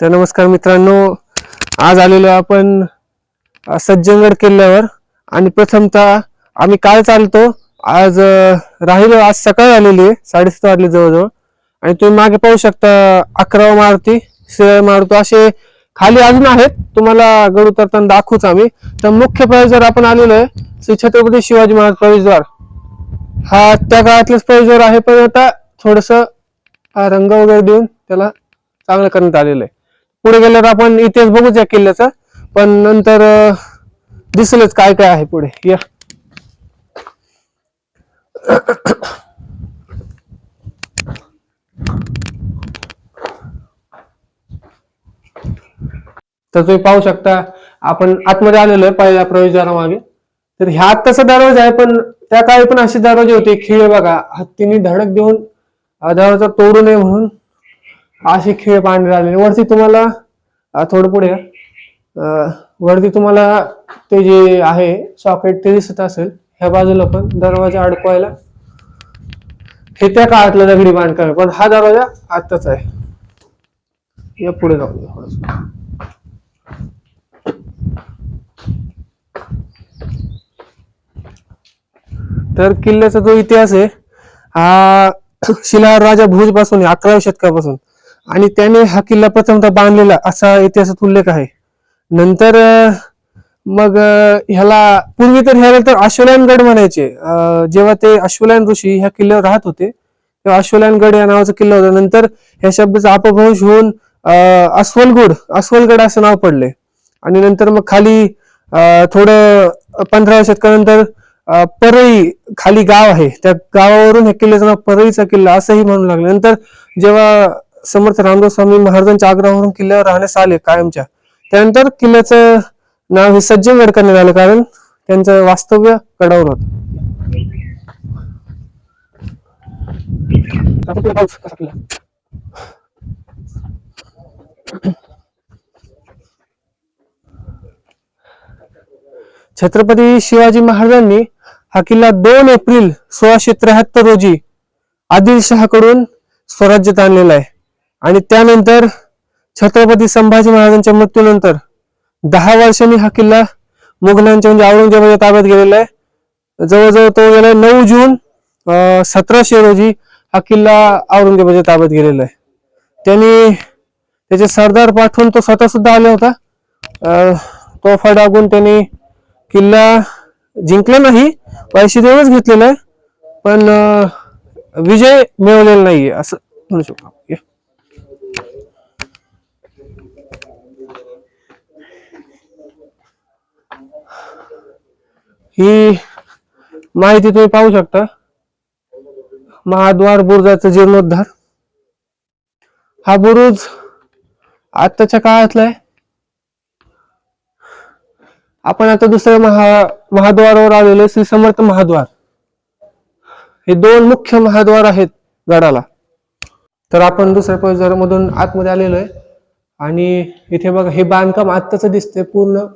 तर नमस्कार मित्रांनो आज आलेलो आपण सज्जनगड किल्ल्यावर. आणि प्रथमतः आम्ही काय चालतो? आज राहिलो आज सकाळी आलेली आहे साडेसात वाजले जवळजवळ. आणि तुम्ही मागे पाहू शकता अकरावा मारुती शिराळ मारुती असे खाली अजून आहेत. तुम्हाला गड उतरताना दाखवूच आम्ही. तर मुख्य प्रवेशद्वार आपण आलेलो आहे श्री छत्रपती शिवाजी महाराज प्रवेशद्वार. हा त्या काळातलाच प्रवेशद्वार आहे पण आता थोडस रंग वगैरे देऊन त्याला चांगलं करण्यात आलेलं आहे. पुढे गेल्यावर आपण इतिहास बघूच या किल्ल्याचा. पण नंतर दिसलच काय काय आहे पुढे. या. तर तुम्ही पाहू शकता आपण आतमध्ये आलेलो आहे पहिल्या प्रवेशद्वारामागे. तर ह्या आत्ताचा दरवाजा आहे पण त्या काळी पण असे दरवाजे होते खिळे बघा. हत्तीने धडक देऊन दरवाजा तोडू नये म्हणून असे खिळे पांढरे आलेले. वरती तुम्हाला थोडं पुढे. या. अं, वरती तुम्हाला ते जे आहे सॉकेट ते दिसत असेल ह्या बाजूला पण दरवाजा अडकवायला. हे त्या काळातलं दगडी बांधकाम पण हा दरवाजा आत्ताच आहे. या पुढे जाऊ थोडस. तर किल्ल्याचा जो इतिहास आहे हा शिला राजा भोजपासून अकराव्या शतकापासून आणि त्याने हा किल्ला प्रथमतः बांधलेला असा इतिहासात उल्लेख आहे. नंतर मग ह्याला पूर्वी तर ह्याला तर अश्वलायनगड म्हणायचे. जेव्हा ते अश्वलायन ऋषी ह्या किल्ल्यावर राहत होते तेव्हा अश्वलायनगड या नावाचा किल्ला होता. नंतर ह्या शब्दाचा अपभ्रंश होऊन अस्वलगुड अस्वलगड अस्वलगड असं नाव पडले. आणि नंतर मग खाली थोडं पंधराव्या शतकानंतर परई परळी खाली गाव आहे. त्या गावावरून ह्या किल्ल्याचं नाव परळीचा किल्ला असंही म्हणू लागलं. नंतर जेव्हा समर्थ रामदास स्वामी महाराजांच्या आग्रहावरून किल्ल्यावर राहण्यास आले कायमच्या. त्यानंतर किल्ल्याचं नाव हे सज्जनगड करण्यात आलं कारण त्यांचं वास्तव्य गडावर होत. छत्रपती शिवाजी महाराजांनी हा किल्ला दोन एप्रिल सोळाशे त्र्याहत्तर रोजी आदिलशहाकडून स्वराज्यात आणलेला आहे. आणि त्यानंतर छत्रपती संभाजी महाराजांच्या मृत्यूनंतर दहा वर्षांनी हा किल्ला मुघलांच्या म्हणजे औरंगजेबाच्या ताब्यात गेलेला आहे. जवळजवळ तो गेला नऊ जून सतराशे रोजी हा किल्ला औरंगजेबाच्या ताब्यात गेलेला आहे. त्यांनी त्याचे सरदार पाठवून तो स्वतः सुद्धा आला होता. तो तोफा डागून त्यांनी किल्ला जिंकला नाही पैसे देऊनच घेतलेला आहे पण विजय मिळवलेला नाहीये असं म्हणू शकतो आपण. या. ही माहिती तुम्ही पाहू शकता. महाद्वार बुरुजाचा जीर्णोद्धार. हा बुरुज आत्ताच्या काळातला आहे. आपण आता दुसऱ्या महा महाद्वारावर आलेलो श्री समर्थ महाद्वार. हे दोन मुख्य महाद्वार आहेत गडाला. तर आपण दुसऱ्या प्रवेशद्वारामधून आतमध्ये आलेलो आहे. आणि इथे बघा हे बांधकाम आत्ताच दिसतंय पूर्ण.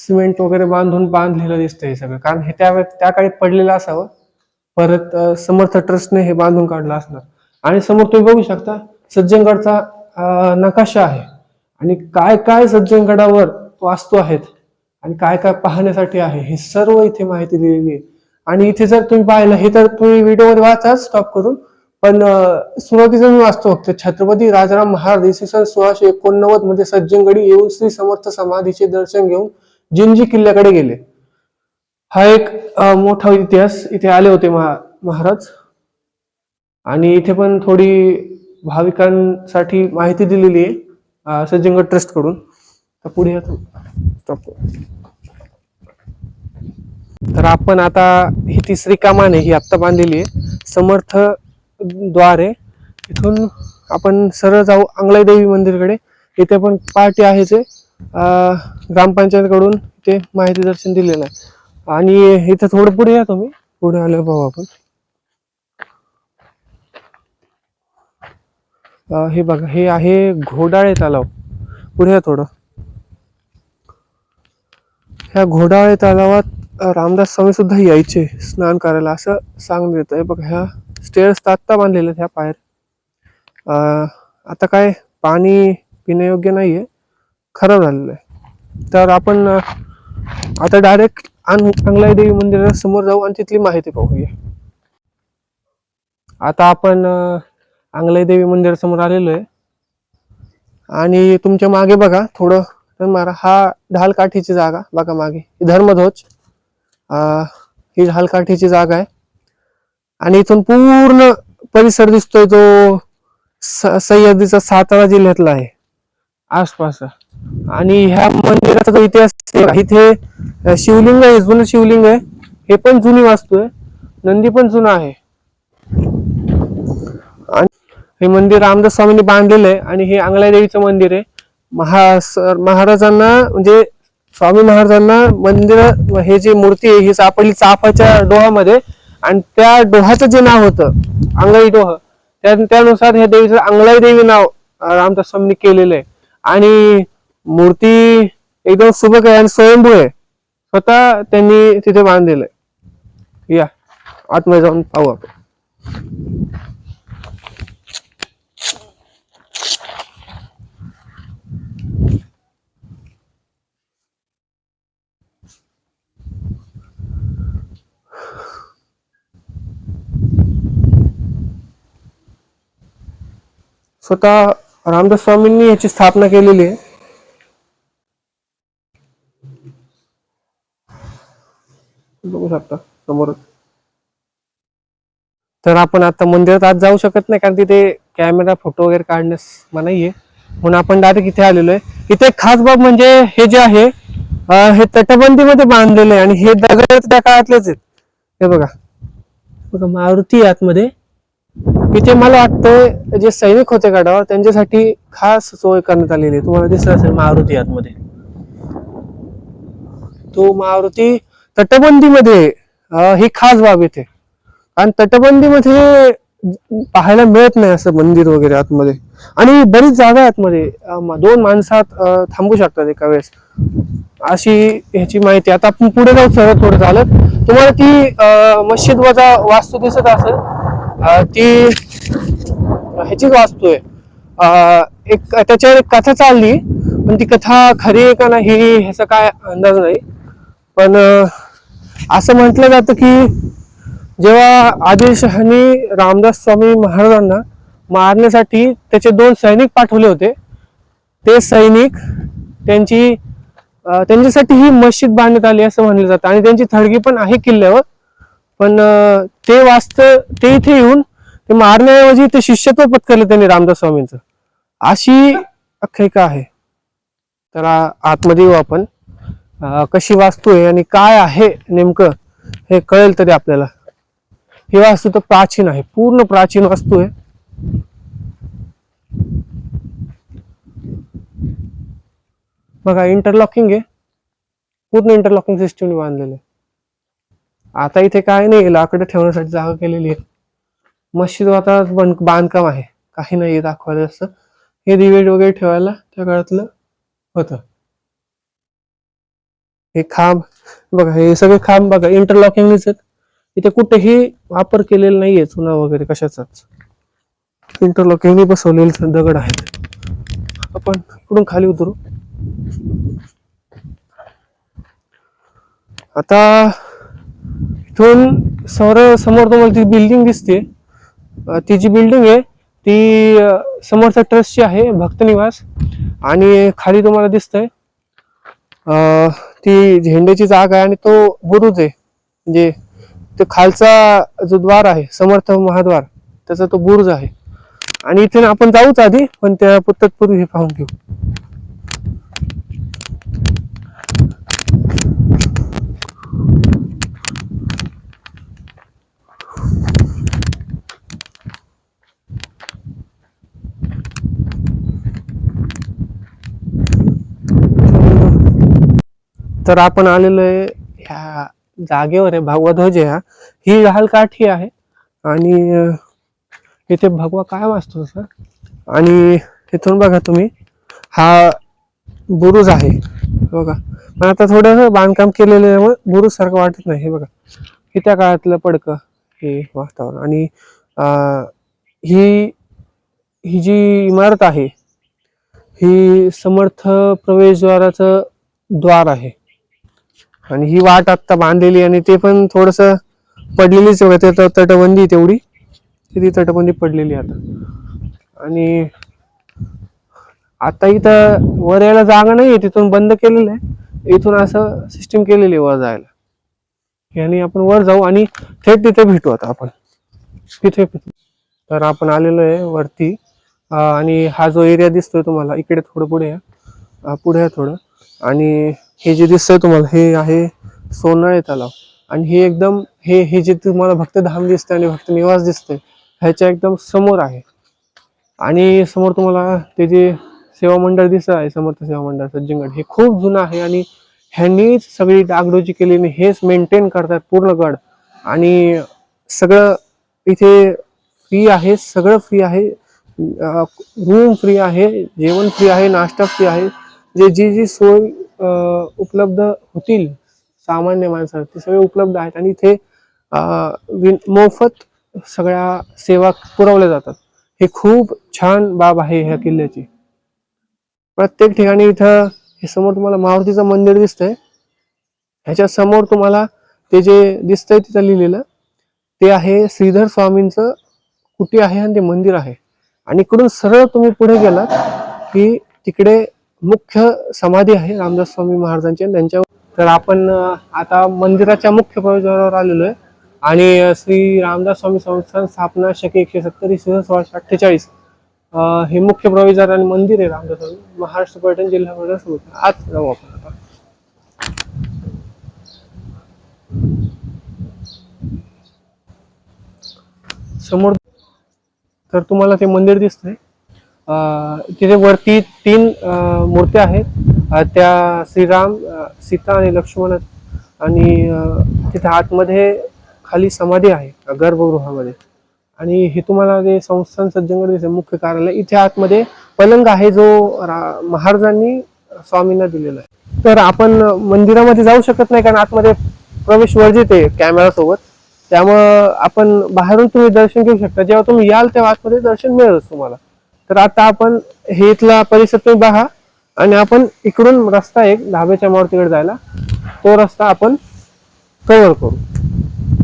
सिमेंट वगैरे बांधून बांधलेलं दिसतं हे सगळं. कारण हे त्या त्या काळी पडलेलं असावं. परत समर्थ ट्रस्टने हे बांधून काढलं असणार. आणि समोर तुम्ही बघू शकता सज्जनगडचा नकाशा आहे. आणि काय काय सज्जनगडावर वास्तू आहेत आणि काय काय पाहण्यासाठी आहे हे सर्व इथे माहिती दिलेली आहे. आणि इथे जर तुम्ही पाहिलं हे तर तुम्ही व्हिडिओमध्ये वाचा स्टॉप करून. पण अं, सुरुवातीचं मी वाचतो फक्त. छत्रपती राजाराम महाराज इसवी सन सोळाशे एकोणनव्वदमध्ये सज्जनगडी येऊन श्री समर्थ समाधीचे दर्शन घेऊन जिंजी किल्ल्याकडे गेले. हा एक मोठा इतिहास इथे आले होते महा महाराज. आणि इथे पण थोडी भाविकांसाठी माहिती दिलेली आहे सज्जनगड ट्रस्टकडून तर पुढे तर आपण आता ही तिसरी कामाने ही आत्ता बांधलेली आहे समर्थ द्वार. आहे इथून आपण सरळ जाऊ अंगलाई देवी मंदिरकडे. इथे पण पार्टी आहेच आहे. जे ग्रामपंचायतकडून ते माहिती दर्शन दिलेलं आहे आणि इथं थोडं पुढे या तुम्ही. पुढे आल्यावर पाहू आपण. हे बघा हे आहे घोडाळे तलाव. पुढे या थोडं. ह्या घोडाळे तलावात रामदास स्वामी सुद्धा यायचे स्नान करायला असं सांगून देत आहे. बघा ह्या स्टेअर्स आत्ता बांधलेल्या आहेत ह्या पायर आता काय पाणी पिण्यायोग्य आहे खराब झालेलं आहे. तर आपण आता डायरेक्ट अंगलाई देवी मंदिरासमोर जाऊ आणि तिथली माहिती पाहूया. आता आपण अंगलाई देवी मंदिरासमोर आलेलो आहे. आणि तुमच्या मागे बघा थोडं मारा हा ढालकाठीची जागा बघा मागे. धर्मध्वज अं, ही ढालकाठीची जागा आहे. आणि इथून पूर्ण परिसर दिसतोय जो सह्याद्रीचा सातारा जिल्ह्यातला आहे. आसपास. आणि ह्या मंदिराचा जो इतिहास इथे शिवलिंग आहे जुनं शिवलिंग आहे. हे पण जुनी वास्तू आहे. नंदी पण जुना आहे. आणि हे मंदिर रामदास स्वामींनी बांधलेलं आहे आणि हे अंगलाई देवीचं मंदिर आहे. महा महाराजांना म्हणजे स्वामी महाराजांना मंदिर हे जी मूर्ती आहे ही सापडली चाफाच्या डोहामध्ये आणि त्या डोहाचं जे नाव होतं अंगलाई डोह त्यानुसार ह्या देवीचं अंगलाई देवी नाव रामदास स्वामींनी केलेलं आहे. आणि मूर्ती एकदम सुबक आहे आणि स्वयंभू आहे. स्वतः त्यांनी तिथे बांधलेलं आहे. या. आतमध्ये जाऊन पाहू आपण. स्वतः रामदास स्वामींनी याची स्थापना केलेली आहे. बघू शकता समोर तर आपण आता मंदिरात आत जाऊ शकत नाही कारण तिथे कॅमेरा फोटो वगैरे काढण्यास मनाई आहे म्हणून आपण डायरेक्ट इथे आलेलो आहे. इथे खास बाब म्हणजे हे जे आहे हे तटबंदीमध्ये बांधलेलं आहे आणि हे दगड त्या काळातलेच आहेत. हे बघा. बघा मारुती आतमध्ये. इथे मला वाटतं जे सैनिक होते गडावर त्यांच्यासाठी खास सोय करण्यात आलेली आहे. तुम्हाला दिसत असेल मारुती आतमध्ये. तो मारुती तटबंदीमध्ये ही खास बाब येते. कारण तटबंदीमध्ये पाहायला मिळत नाही असं मंदिर वगैरे आतमध्ये. आणि बरीच जागा आहे आतमध्ये दोन माणसात थांबू शकतात एका वेळेस. अशी ह्याची माहिती आता आपण पुढे जाऊ सरळ थोडं चालत तुम्हाला ती मस्जिद वजा वास्तू दिसत असेल. ती ह्याचीच वास्तू आहे. एक त्याच्यावर एक कथा चालली. पण ती कथा खरी आहे का नाही ह्याचा काय अंदाज नाही. पण असं म्हटलं जातं की जेव्हा आदिलशहानी रामदास स्वामी महाराजांना मारण्यासाठी त्याचे दोन सैनिक पाठवले होते ते सैनिक त्यांची त्यांच्यासाठी ही मस्जिद बांधण्यात आली असं म्हणलं जातं. आणि त्यांची थडगी पण आहे किल्ल्यावर पण ते वास्त ते इथे येऊन ते मारण्याऐवजी ते शिष्यत्व पत्करलं त्यांनी रामदास स्वामींचं. अशी आख्यायिका आहे. तर आतमध्ये येऊ आपण. कशी वास्तू आहे आणि काय आहे नेमकं हे कळेल तरी आपल्याला. ही वास्तू तर प्राचीन आहे पूर्ण प्राचीन वास्तू आहे. बघा इंटरलॉकिंग आहे. पूर्ण इंटरलॉकिंग सिस्टमने बांधलेलं आहे. आता इथे काय नाही लाकडं ठेवण्यासाठी जागा केलेली आहे. मशीद आता बन- बांधकाम आहे. काही नाही दाखवायला असं हे दिवे वगैरे ठेवायला त्या काळातलं होतं. हे खांब बघा हे सगळे खांब बघा इंटरलॉकिंगनेच आहेत. इथे कुठेही वापर केलेला नाहीये चुना वगैरे कशाचाच. इंटरलॉकिंगने बसवलेले दगड आहेत. आपण इकडून खाली उतरू. आता इथून सर समोर तुम्हाला ती बिल्डिंग दिसते ती जी बिल्डिंग आहे ती समोरच्या ट्रस्टची आहे भक्त निवास. आणि खाली तुम्हाला दिसतंय अं, ती झेंड्याची जागा आहे आणि तो बुरुज आहे. म्हणजे तो खालचा जो द्वार आहे समर्थ महाद्वार त्याचा तो बुरुज आहे. आणि इथे आपण जाऊच आधी पण त्या तत्पूर्वी हे पाहून घेऊ. तर आपण आलेलो आहे ह्या जागेवर आहे भगवा ध्वज आहे हा. ही लाल काठी आहे आणि इथे भगवा काय वाचतो सर आणि इथून बघा तुम्ही हा बुरुज आहे. बघा. पण आता थोडंसं बांधकाम केलेलं आहे बुरुज सारखं वाटत नाही. हे बघा. हे त्या काळातलं पडकं हे वातावरण. आणि ही ही जी इमारत आहे ही समर्थ प्रवेशद्वाराचं द्वार आहे. आणि ही वाट आत्ता बांधलेली आणि ते पण थोडस पडलेलीच आहे. ते तटबंदी आहे तेवढी. ती तटबंदी पडलेली आहे आता. आणि आता इथं वर यायला जागा नाही आहे तिथून बंद केलेलं आहे. इथून असं सिस्टीम केलेली आहे वर जायला. याने आपण वर जाऊ आणि थेट तिथे भेटू आता आपण. तिथे भेटू. तर आपण आलेलो आहे वरती. आणि हा जो एरिया दिसतोय तुम्हाला इकडे थोडं पुढे या. पुढे या थोडं. आणि हे जे दिसतंय तुम्हाला हे आहे सोनाळे तलाव आणि हे एकदम हे हे जे तुम्हाला भक्त धाम दिसतंय आणि भक्त निवास दिसतंय ह्याच्या एकदम समोर आहे. आणि समोर तुम्हाला ते जे सेवा मंडळ दिसत आहे समर्थ सेवा मंडळ सज्जनगड हे खूप जुनं आहे आणि ह्यांनीच सगळी डागडोजी केली आणि हेच मेंटेन करतात पूर्ण गड आणि सगळं इथे फ्री आहे सगळं फ्री आहे रूम फ्री आहे जेवण फ्री आहे नाश्ता फ्री आहे. जे जी जी सोय उपलब्ध होतील सामान्य माणसाला ते सगळे उपलब्ध आहेत आणि इथे विन- मोफत सगळ्या सेवा पुरवल्या जातात. हे खूप छान बाब आहे ह्या किल्ल्याची. प्रत्येक ठिकाणी इथं हे समोर तुम्हाला मारुतीचं मंदिर दिसतंय. ह्याच्या समोर तुम्हाला ते जे दिसतंय तिथं लिहिलेलं ते आहे श्रीधर स्वामींचं कुटी आहे आणि ते मंदिर आहे. आणि इकडून सरळ तुम्ही पुढे गेलात की तिकडे मुख्य समाधी आहे रामदास स्वामी महाराजांची. त्यांच्या तर आपण आता मंदिराच्या मुख्य प्रवेशद्वारावर आलेलो आहे. आणि श्री रामदास स्वामी संस्थान स्थापना शके एकशे सत्तर इसवी सोळाशे अठ्ठेचाळीस. हे मुख्य प्रवेशद्वार आणि मंदिर आहे रामदास स्वामी. महाराष्ट्र पर्यटन जिल्हा पर्यटन समिती. आज जाऊ आपण आता. समोर तर तुम्हाला ते मंदिर दिसतंय. तिथे वरती तीन मूर्त्या आहेत. त्या श्रीराम सीता आणि लक्ष्मण आणि तिथे आतमध्ये खाली समाधी आहे गर्भगृहामध्ये. आणि हे तुम्हाला जे संस्थान सज्जनगड दिसते मुख्य कार्यालय इथे आतमध्ये पलंग आहे जो रा- महाराजांनी स्वामींना दिलेला आहे. तर आपण मंदिरामध्ये जाऊ शकत नाही कारण आतमध्ये प्रवेश वर्जित आहे कॅमेरा सोबत त्यामुळं आपण बाहेरून तुम्ही दर्शन घेऊ शकता. जेव्हा तुम्ही याल तेव्हा आतमध्ये दर्शन मिळेलच तुम्हाला. तर आता आपण हे इथला परिसर तुम्ही बघा आणि आपण इकडून रस्ता एक धाब्याच्या मारुतीकडे जायला. तो रस्ता आपण कव्हर करू.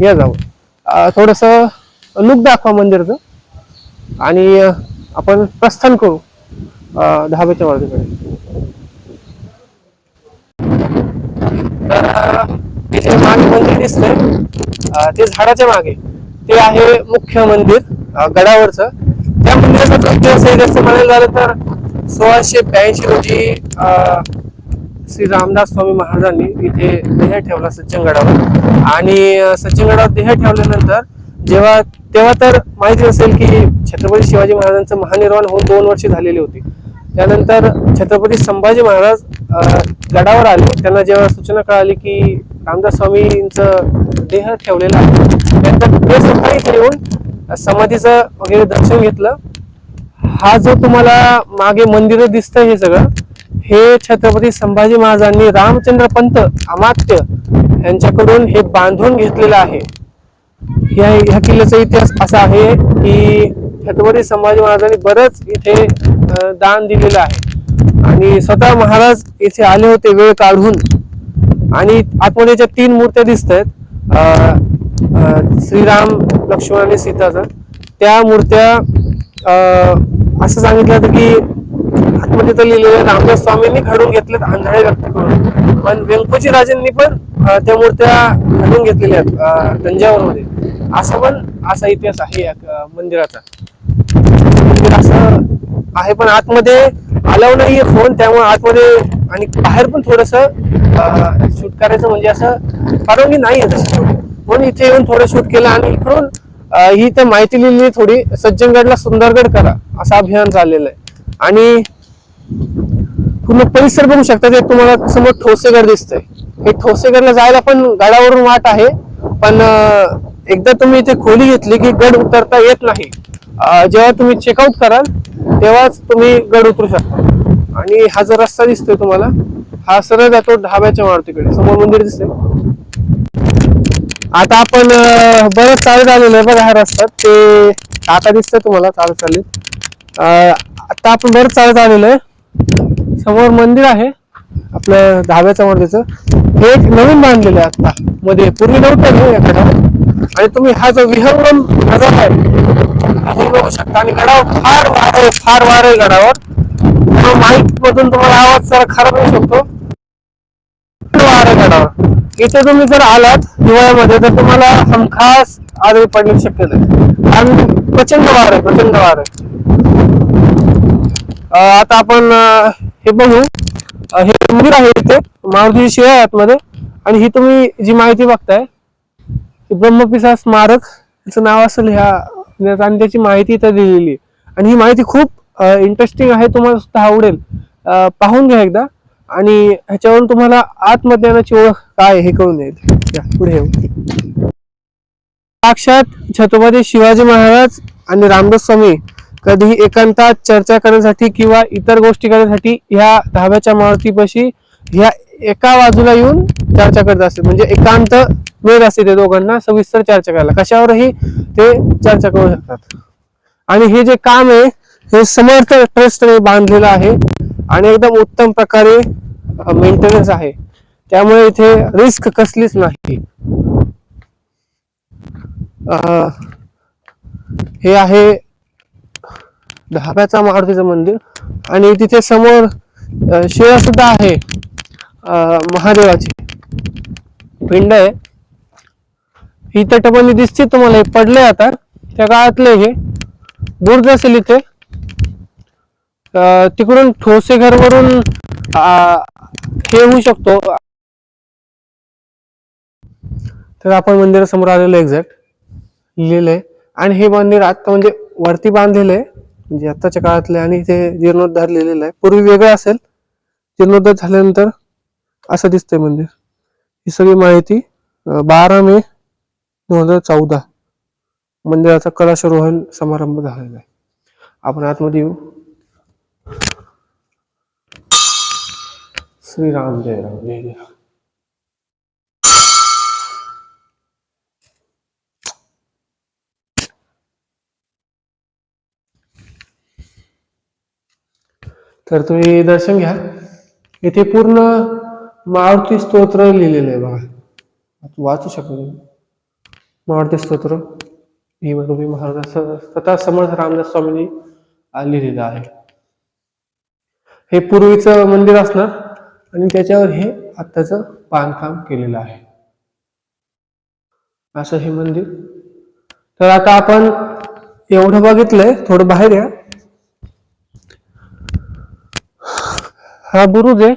या जाऊ. थोडस लुक दाखवा मंदिरचं. आणि आपण प्रस्थान करू धाब्याच्या मारुतीकडे तर इथे मागे मंदिर दिसतंय ते झाडाच्या मागे. ते आहे मुख्य मंदिर गडावरचं. त्या मंदिराचा आहे म्हणायला झालं तर सोळाशे ब्याऐंशी रोजी श्री रामदास स्वामी महाराजांनी इथे देह ठेवला सज्जनगडावर आणि अं, सज्जनगडावर देह ठेवल्यानंतर जेव्हा तेव्हा तर माहिती असेल की छत्रपती शिवाजी महाराजांचं महानिर्वाण होऊन दोन वर्षे झालेली होती. त्यानंतर छत्रपती संभाजी महाराज गडावर आले. त्यांना जेव्हा सूचना कळाली की रामदास स्वामींचं देह ठेवलेला आहे त्यानंतर ते स्वतः इथे येऊन समाधीचं वगैरे दर्शन घेतलं. हा जो तुम्हाला मागे मंदिर दिसतं हे सगळं हे छत्रपती संभाजी महाराजांनी रामचंद्र पंत अमात्य यांच्याकडून हे बांधून घेतलेलं आहे. ह्या ह्या किल्ल्याचा इतिहास असा आहे की छत्रपती संभाजी महाराजांनी बरंच इथे दान दिलेलं आहे. आणि स्वतः महाराज इथे आले होते वेळ काढून. आणि आतमध्ये ज्या तीन मूर्त्या दिसत आहेत श्रीराम लक्ष्मण आणि सीताचं. त्या मूर्त्या अं, असं सांगितलं होतं की आतमध्ये तर लिहिलेलं रामदास स्वामींनी घडून घेतलेत आंधळे व्यक्तीकडून पण व्यंकोजी राजांनी पण त्या मूर्त्या घडून घेतलेल्या आहेत तंजावरमध्ये असं पण असा इतिहास आहे या मंदिराचा. मंदिर असं आहे पण आतमध्ये अलाव नाहीये फोन त्यामुळे आतमध्ये आणि बाहेर पण थोडस शूट करायचं म्हणजे असं परवानगी नाही आहे तसं म्हणून इथे येऊन थोडं शूट केलं आणि इकडून ही तर माहिती लिहिली थोडी सज्जनगडला सुंदरगड करा असं अभियान चाललेलं आहे. आणि पूर्ण परिसर बघू शकता ते तुम्हाला समोर ठोसेगड दिसतंय. हे ठोसेगडला जायला पण गडावरून वाट आहे पण एकदा तुम्ही इथे खोली घेतली की गड उतरता येत नाही. जेव्हा तुम्ही चेकआउट कराल तेव्हाच तुम्ही गड उतरू शकता. आणि हा जो रस्ता दिसतोय तुम्हाला हा सरळ जातो ढाब्याच्या मारुतीकडे समोर मंदिर दिसतंय. आता आपण बरंच चालत आलेलो आहे बघा हा रस्ता. ते आता दिसतंय तुम्हाला चालत चालू. आता आपण बरंच चालत आलेलो आहे. समोर मंदिर आहे. आपलं दहाव्याच्या मंदिरचं हे एक नवीन बांधलेलं आहे आता. मध्ये पूर्वी नव्हतं हे गडावर आणि तुम्ही हा जो विहंगम नजर आहे बघू शकता. आणि गडावर फार वार आहे फार वार आहे गडावर माईक मधून तुम्हाला आवाज जरा खराब होऊ शकतो. वार आहे गडावर इथे तुम्ही जर आलात हिवाळ्यामध्ये तर तुम्हाला हमखास आजारी पडण्याची शक्यता आहे. आणि प्रचंड वार आहे प्रचंड वार आहे. आता आपण हे बघू. हे मंदिर आहे इथे मारुतीची शिळा आहे आतमध्ये. आणि ही तुम्ही जी माहिती बघताय ब्रह्मपिसा स्मारक तिचं नाव असेल ह्या आणि त्याची माहिती इथे दिलेली आहे. आणि ही माहिती खूप इंटरेस्टिंग आहे तुम्हाला सुद्धा आवडेल. पाहून घ्या एकदा. आणि ह्याच्यावरून तुम्हाला आत्मज्ञानाची ओळख काय हे कळून येईल. पुढे साक्षात छत्रपती शिवाजी महाराज आणि रामदास स्वामी कधीही एकांतात चर्चा करण्यासाठी किंवा इतर गोष्टी करण्यासाठी ह्या दहाव्याच्या मारुतीपाशी ह्या एका बाजूला येऊन चर्चा करत असते म्हणजे एकांत वेळ असते ते दोघांना सविस्तर चर्चा करायला. कशावरही ते चर्चा करू शकतात. आणि हे जे काम आहे हे समर्थ ट्रस्टने बांधलेलं आहे. आणि एकदम उत्तम प्रकारे मेंटेनन्स आहे. त्यामुळे इथे रिस्क कसलीच नाही. हे आहे धाब्याचा मारुतीचं मंदिर आणि तिथे समोर शिळा सुद्धा आहे महादेवाची. पिंड आहे. ही तटबंदी दिसते तुम्हाला हे पडले आता. त्या काळातले हे. बुर्ज असेल इथे. तिकडून ठोसेघर वरून हे होऊ शकतो. तर आपण मंदिरासमोर आलेलो एक्झॅक्ट. लिहिलेलं आहे आणि हे मंदिर आता म्हणजे वरती बांधलेलं आहे. म्हणजे आताच्या काळातले आणि ते जीर्णोद्धार लिहिलेलं आहे. पूर्वी वेगळं असेल. जीर्णोद्धार झाल्यानंतर असं दिसतंय मंदिर. ही सगळी माहिती बारा मे दोन हजार चौदा. मंदिराचा कलशारोहण समारंभ झालेला आहे. आपण आतमध्ये येऊ. श्रीराम जय राम जय जय राम. तर तुम्ही दर्शन घ्या. इथे पूर्ण मारुती स्तोत्र लिहिलेलं आहे बघा. वाचू शकतो मारुती स्तोत्र. ही महाराजा महाराज स्वतः समर्थ रामदास स्वामींनी लिहिलेलं आहे. हे पूर्वीचं मंदिर असणार. आणि त्याच्यावर हे आत्ताचं बांधकाम केलेलं आहे. असं हे मंदिर. तर आता आपण एवढं बघितलंय थोडं बाहेर या. हा बुरुज आहे.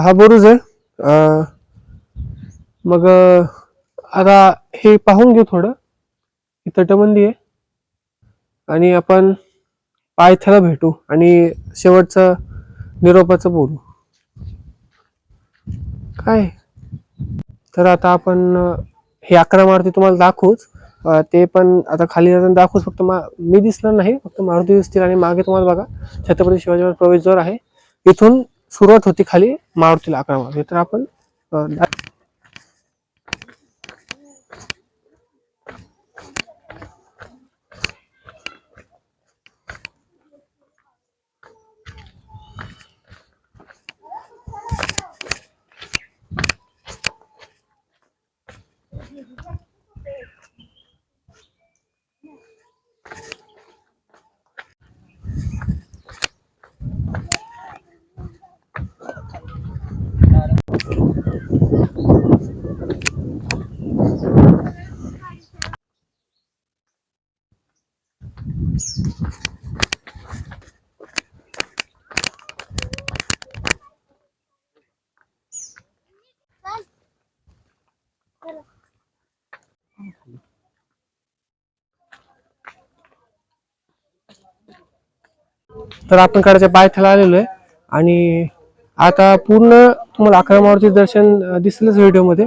हा बुरुज आहे. मग आता हे पाहून घेऊ थोडं. ही तटबंदी आहे. आणि आपण पायथ्याला भेटू. आणि शेवटचं निरोपाचं बोलू. काय? तर आता आपण हे अकरा मारुती तुम्हाला दाखवूच. ते पण आता खाली जाताना दाखवूच. फक्त मा मी दिसणार नाही फक्त मारुती दिसतील आणि मागे तुम्हाला बघा छत्रपती शिवाजी महाराज प्रवेशद्वार आहे. इथून सुरुवात होती खाली मारुतीला अकरा मारुती. तर आपण तर आपण कडाच्या पायथ्याला आलेलो आहे. आणि आता पूर्ण तुम्हाला अकरा मावळचे दर्शन दिसलंच व्हिडिओमध्ये.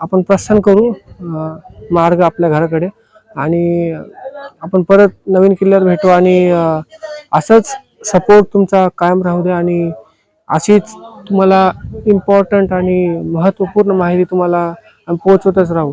आपण प्रस्थान करू मार्ग आपल्या घराकडे. आणि आपण परत नवीन किल्ल्यावर भेटू. आणि असंच सपोर्ट तुमचा कायम राहू द्या. आणि अशीच तुम्हाला इम्पॉर्टंट आणि महत्त्वपूर्ण माहिती तुम्हाला पोहोचवतच राहू.